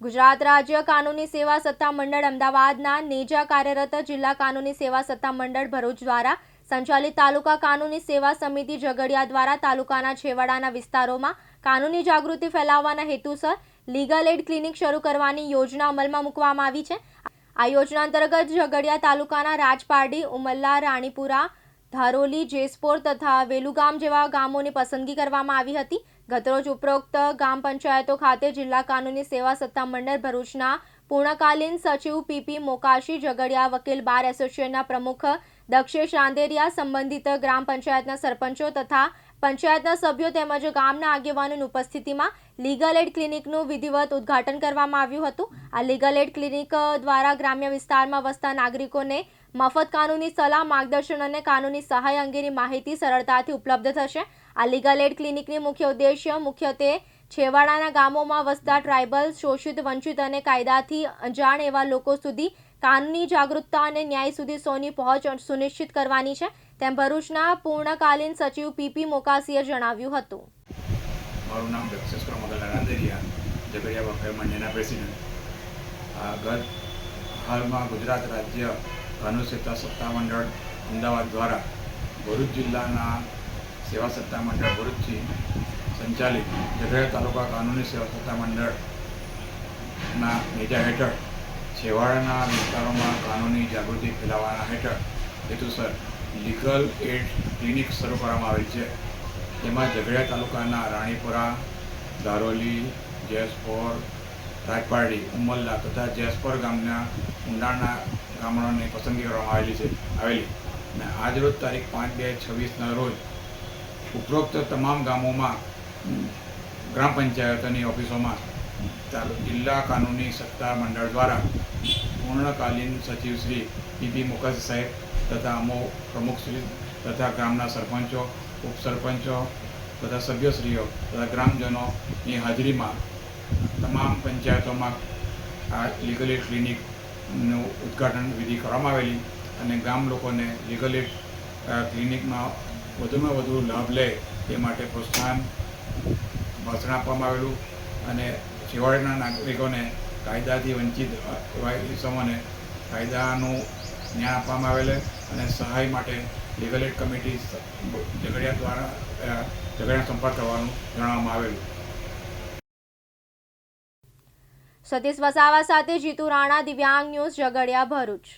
ગુજરાત રાજ્ય કાનૂની સેવા સત્તા મંડળ અમદાવાદના નેજા કાર્યરત જિલ્લા કાનૂની સેવા સત્તા મંડળ ભરૂચ દ્વારા સંચાલિત તાલુકા કાનૂની સેવા સમિતિ ઝઘડિયા દ્વારા તાલુકાના છેવાડાના વિસ્તારોમાં કાનૂની જાગૃતિ ફેલાવવાના હેતુસર લીગલ એડ ક્લિનિક શરૂ કરવાની યોજના અમલમાં મૂકવામાં આવી છે. આ યોજના અંતર્ગત ઝઘડિયા તાલુકાના રાજપારડી, ઉમલ્લા, રાણીપુરા, ધારોલી, જેસપોર તથા વેલુગામ જેવા ગામોની પસંદગી કરવામાં આવી હતી. ગતરોજ ઉપરોક્ત ગ્રામ પંચાયતો ખાતે જિલ્લા કાનૂની સેવા સત્તા મંડળ ભરૂચના પૂર્ણકાલીન સચિવ પીપી મોકાશી ઝઘડિયા વકીલ બાર એસોસિએશનના પ્રમુખ દક્ષેશ રાંદેરિયા સંબંધિત ગ્રામ પંચાયતના સરપંચો તથા પંચાયતના સભ્યો તેમજ ગામના આગેવાનોની ઉપસ્થિતિમાં લીગલ એડ ક્લિનિકનું વિધિવત ઉદ્ઘાટન કરવામાં આવ્યું હતું. આ લીગલ એડ ક્લિનિક દ્વારા ગ્રામ્ય વિસ્તારમાં વસતા નાગરિકોને મફત કાનૂની સલાહ, માર્ગદર્શન અને કાનૂની સહાય અંગેની માહિતી સરળતાથી ઉપલબ્ધ થશે. આ લીગલ એડ ક્લિનિકની મુખ્ય ઉદ્દેશ્ય મુખ્યત્વે છેવાડાના ગામોમાં વસતા ટ્રાઇબલ શોષિત, વંચિત અને કાયદાથી અજાણ એવા લોકો સુધી કાનૂની જાગૃતતા અને ન્યાય સુધી સોની પહોંચ સુનિશ્ચિત કરવાની છે. તેમ ભરૂચના પૂર્ણકાલીન સચિવ પીપી મોકાસીએ જણાવ્યું હતું. મારું નામ દક્ષેશ પ્રમોદલ રાંદેરિયા, ઝઘડિયા વકીલ મંડળના પ્રેસિડેન્ટ. ગત હાલમાં ગુજરાત રાજ્ય કાનૂન સત્તા મંડળ અમદાવાદ દ્વારા ભરૂચ જિલ્લાના સેવા સત્તા મંડળ ભરૂચથી સંચાલિત ઝઘડિયા તાલુકા કાનૂની સેવા સત્તા મંડળના નેજા હેઠળ છેવાડાના વિસ્તારોમાં કાનૂની જાગૃતિ ફેલાવવાના હેઠળ હેતુસર લીગલ એડ ક્લિનિક શરૂ કરવામાં આવી છે. તેમાં ઝઘડિયા તાલુકાના રાણીપુરા, ધારોલી, જેસપોર, રાજપારડી, ઉમલ્લા તથા જેસપોર ગામના ઊંડાણના ગામડાઓની પસંદગી કરવામાં આવેલી છે, આવેલી. અને આજરોજ તારીખ પાંચ બે છવ્વીસના રોજ ઉપરોક્ત તમામ ગામોમાં ગ્રામ પંચાયતોની ઓફિસોમાં જિલ્લા કાનૂની સત્તા મંડળ દ્વારા પૂર્ણકાલીન સચિવ શ્રી પીપી મુખર્જી સાહેબ તથા અમો પ્રમુખશ્રી તથા ગામના સરપંચો, ઉપસરપંચો તથા સભ્યશ્રીઓ તથા ગ્રામજનોની હાજરીમાં તમામ પંચાયતોમાં આ લીગલી એડ ક્લિનિકનું ઉદ્ઘાટન વિધિ કરવામાં આવેલી અને ગામ લોકોને લીગલ એડ ક્લિનિકમાં વધુમાં વધુ લાભ લે તે માટે પ્રોત્સાહન ભાષણ આપવામાં આવેલું અને છેવાડાના નાગરિકોને કાયદાથી વંચિત એવા કાયદાનું જ્ઞાન આપવામાં આવેલ અને સહાય માટે લીગલ એડ કમિટી ઝઘડિયા દ્વારા ઝઘડિયા સંપર્ક કરવાનું જણાવવામાં આવેલું. સતીશ વસાવા સાથે જીતુ રાણા દિવ્યાંગ ન્યૂઝ ઝઘડિયા ભરૂચ.